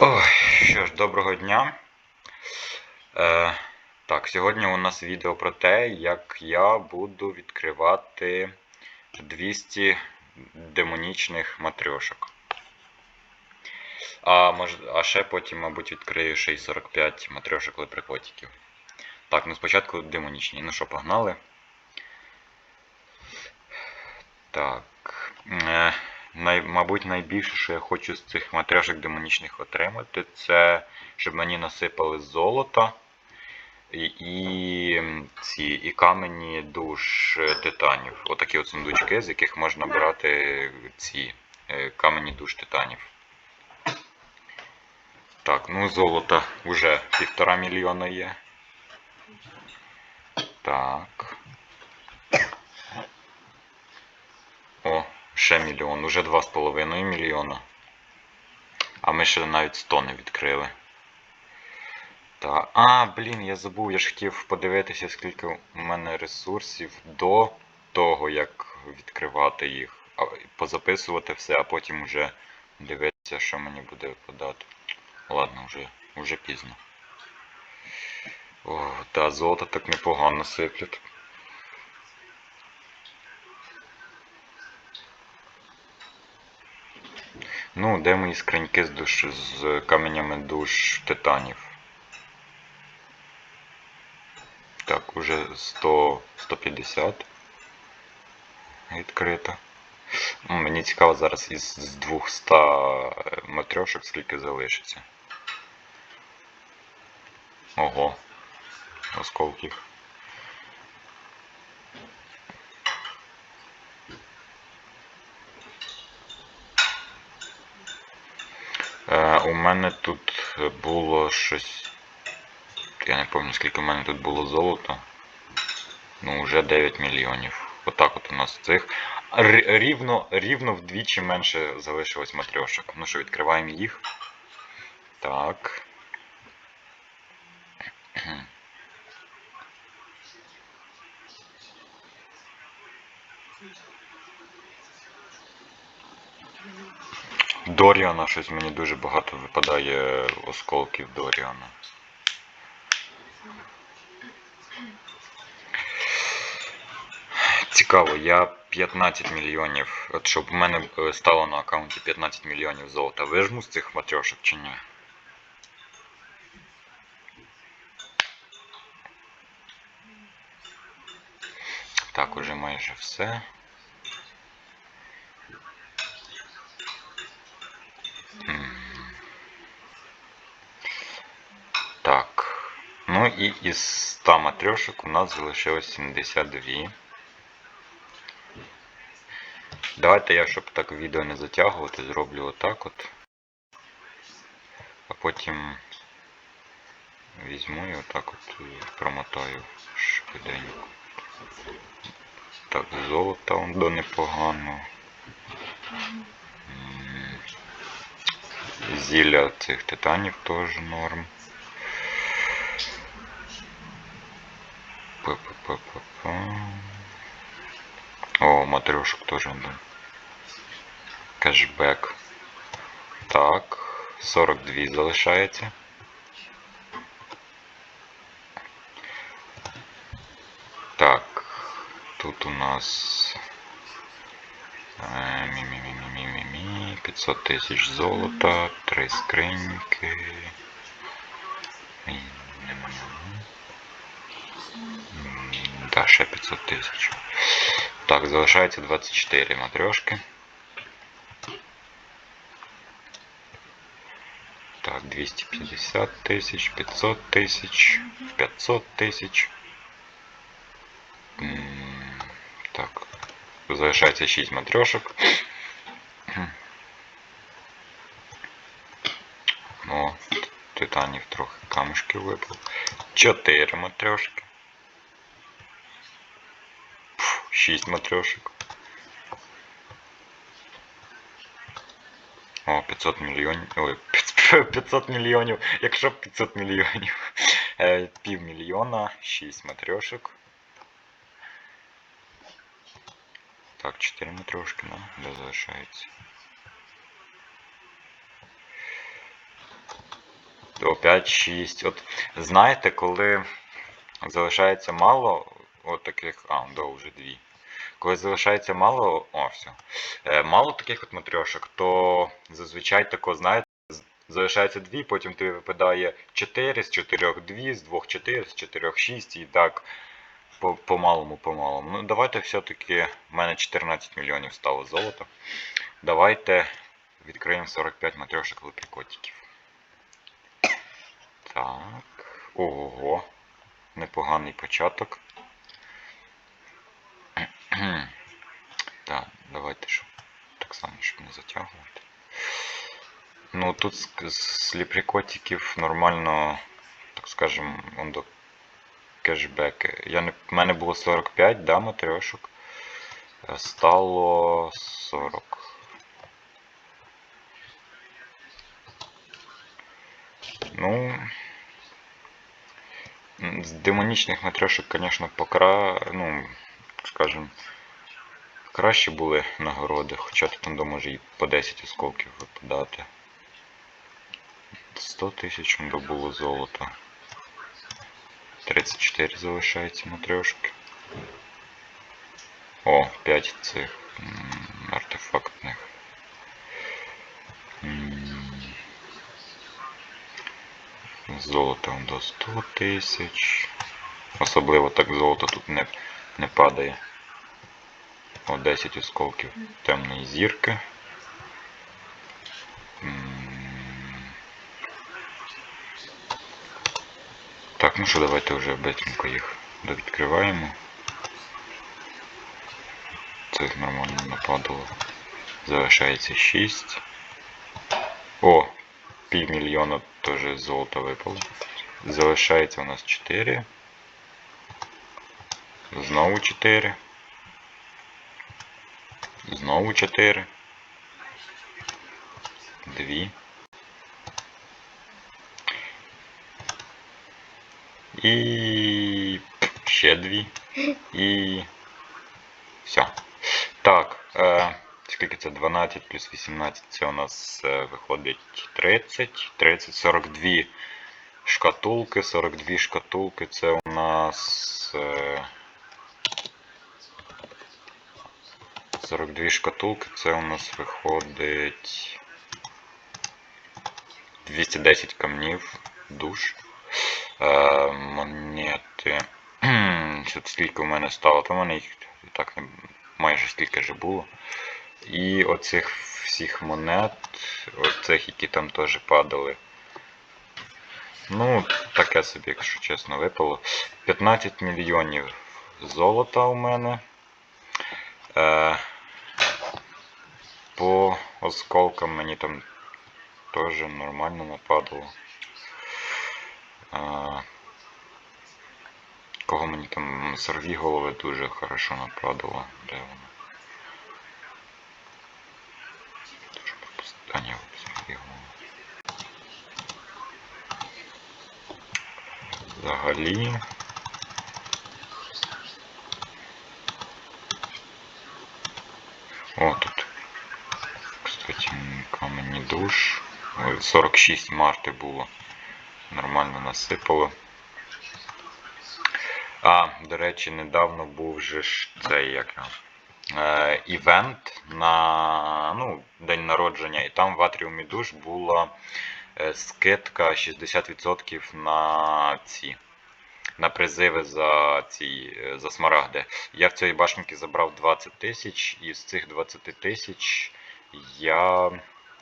Ой, що ж, доброго дня. Е, так, сьогодні у нас відео про те, як я буду відкривати 200 демонічних матрьошок. А, мож, а ще потім, мабуть, відкрию ще й 45 матрьошок лепрекотиків. Так, ну спочатку демонічні. Ну що, погнали? Так. Е, най, мабуть, найбільше, що я хочу з цих матряшок демонічних отримати, це щоб мені насипали золото і, і ці і камені душ е, титанів. Отакі от сундучки, з яких можна брати ці е, камені душ титанів. Так, ну золото вже півтора мільйона є. Так. О, ще мільйон, уже 2,5 мільйона. А ми ще навіть 100 не відкрили. Та. А, блін, я забув, я ж хотів подивитися, скільки у мене ресурсів до того, як відкривати їх. Позаписувати все, а потім уже дивитися, що мені буде випадати. Ладно, вже, вже пізно. О, та золото так непогано сиплять. Ну, де мої скриньки з душ з каменями душ титанів? Так, уже 100, 150 відкрито. Ну, Мені цікаво зараз із 200 матрьошок скільки залишиться. Ого. Осколків. Е, у мене тут було щось. Я не пам'ятаю, скільки в мене тут було золота. Ну, вже 9 мільйонів. Отак от у нас цих. Рівно, рівно вдвічі менше залишилось матрьошок. Ну що, відкриваємо їх. Так. Доріана, щось мені дуже багато випадає осколків Доріана. Цікаво, я 15 мільйонів. От щоб у мене е, стало на аккаунті 15 мільйонів золота, вижму з цих матрьошок чи ні? Так, уже майже все. М. Так. Ну і із 100 матрьошок у нас залишилось 72. Давайте я, щоб так відео не затягувати, зроблю отак от. А потім візьму і отак от промотаю швиденько. Так, золото он до непогано. М, Зілля цих титанів теж норм. Па-па-па-па-па. О, матрешок теж да. Кешбек. Так, 42 залишається. Так, тут у нас е, мі-мі-мі-мі-мі-мі, 500 тисяч золота, 3 скриньки. М, Да, ще 500 тисяч. Так, залишається 24 матрешки. Так, 250 тисяч, 500 тисяч, 500 тисяч. М, Так, залишається 6 матрешок. Трохи камушків випав. 4 матрешки. 6 матрешок. О, 500 мільйонів. Ой, 500 мільйонів. Якщо б 500 мільйонів. Е, Півмільйона, 6 матрешок. Так, 4 матрешки, да, де залишається. О, 5, 6. От знаєте, коли залишається мало, от таких. А, да, вже дві. Коли залишається мало. О, все. Мало таких от матрьошок, то зазвичай тако, знаєте, залишається дві, потім тобі випадає 4, з 4 2, з 2 4, з 4 6 і так по- по-малому, по-малому. Ну, давайте все-таки. в мене 14 мільйонів стало золота. Давайте відкриємо 45 матрьошок леприкотиків. Так. Ого. Непоганий початок. Так, давайте щоб так само, щоб не затягувати. Ну тут з, ліприкотиків нормально, так скажем, он до кешбеки. Я не, в мене було 45, да, матрьошок. Е, Стало 40. Ну. Демонічних матрьошок, звісно, покра... ну, скажем, краще були нагороди, хоча тут там може і по 10 осколків випадати. 100 тисяч було золота. 34 залишається матрьошки. О, 5 цих артефактних. Золото до 100 тисяч. Особливо так золото тут не, не падає. О, 10 осколків темної зірки. Так, ну що, давайте вже бетенько їх довідкриваємо. Це нормально нападало. Залишається 6. О, півмільйона теж золота випало. Залишається у нас 4. Знову 4. Знову 4. Дві. І ще дві. І. Все. Так. Е, скільки це? 12 плюс 18. Це у нас е, виходить 30. 30, 42 шкатулки. 42 шкатулки. Це у нас. Е, 42 шкатулки, це у нас виходить 210 камнів, душ, е, монети. Скільки у мене стало, то в мене їх так майже стільки ж було. І оцих всіх монет, оцих, які там теж падали. Ну, таке собі, якщо чесно, випало. 15 мільйонів золота у мене. Е, по осколкам мені там теж нормально нападало. Е, кого мені там сорві голови дуже хорошо нападало. Де воно? Дуже пропустив. А ні, сорві голови. Взагалі. О, тут, кстати, камені душ. 46 марти було. Нормально насипало. А, до речі, недавно був же ж цей як е, івент на ну, день народження, і там в Атріумі душ була скидка 60% на ці. На призиви за ці е, за смарагди. Я в цієї башенки забрав 20 тисяч, і з цих 20 тисяч я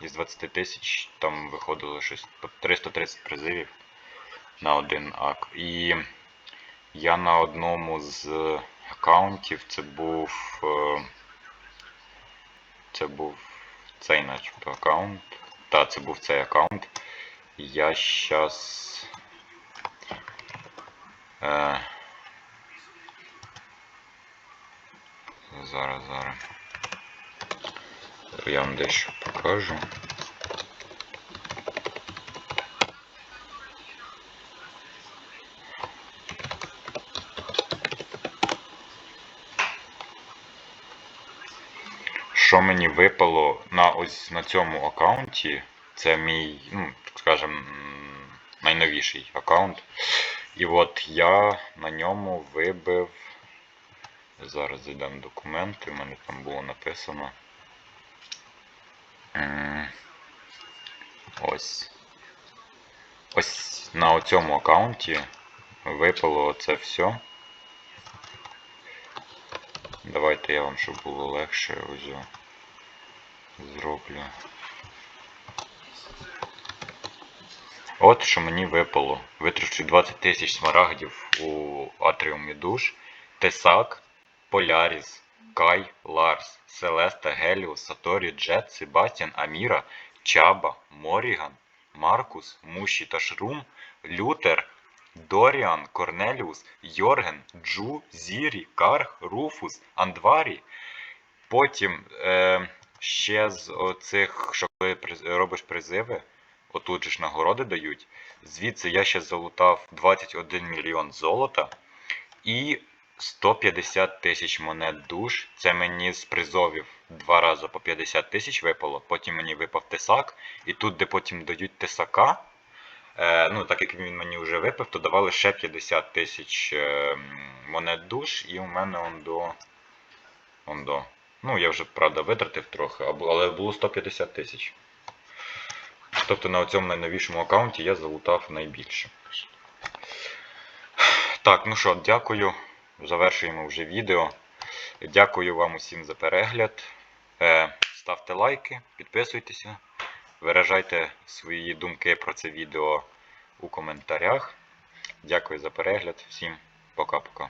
із 20 тисяч там виходило щось по 330 призивів на один ак. І я на одному з аккаунтів це був. е, Це був цей начебто аккаунт. Так, це був цей аккаунт. Я щас. Е, зараз, зараз. Я вам дещо покажу. Що мені випало на ось на цьому аккаунті, це мій, ну, так скажем, найновіший аккаунт. І от я на ньому вибив. Зараз зайдемо в документи, у мене там було написано. Ось. Ось на цьому аккаунті випало це все. Давайте я вам, щоб було легше, ось зроблю. От що мені випало. Витрачу 20 тисяч смарагдів у Атріумі душ, Тесак, Поляріс, Кай, Ларс, Селеста, Геліус, Саторі, Джет, Себастьян, Аміра, Чаба, Моріган, Маркус, Муші та Шрум, Лютер, Доріан, Корнеліус, Йорген, Джу, Зірі, Карх, Руфус, Андварі. Потім е, ще з оцих, що коли робиш призиви, отут же ж нагороди дають. Звідси я ще залутав 21 мільйон золота і 150 тисяч монет душ. Це мені з призовів два рази по 50 тисяч випало. Потім мені випав тесак, і тут, де потім дають тесака, е, ну так як він мені вже випив, то давали ще 50 тисяч е, монет душ, і у мене он до. Он до. Ну, я вже, правда, витратив трохи, але було 150 тисяч. Тобто на цьому найновішому аккаунті я залутав найбільше. Так, ну що, дякую. Завершуємо вже відео. Дякую вам усім за перегляд. Е, ставте лайки, підписуйтеся, виражайте свої думки про це відео у коментарях. Дякую за перегляд. Всім пока-пока.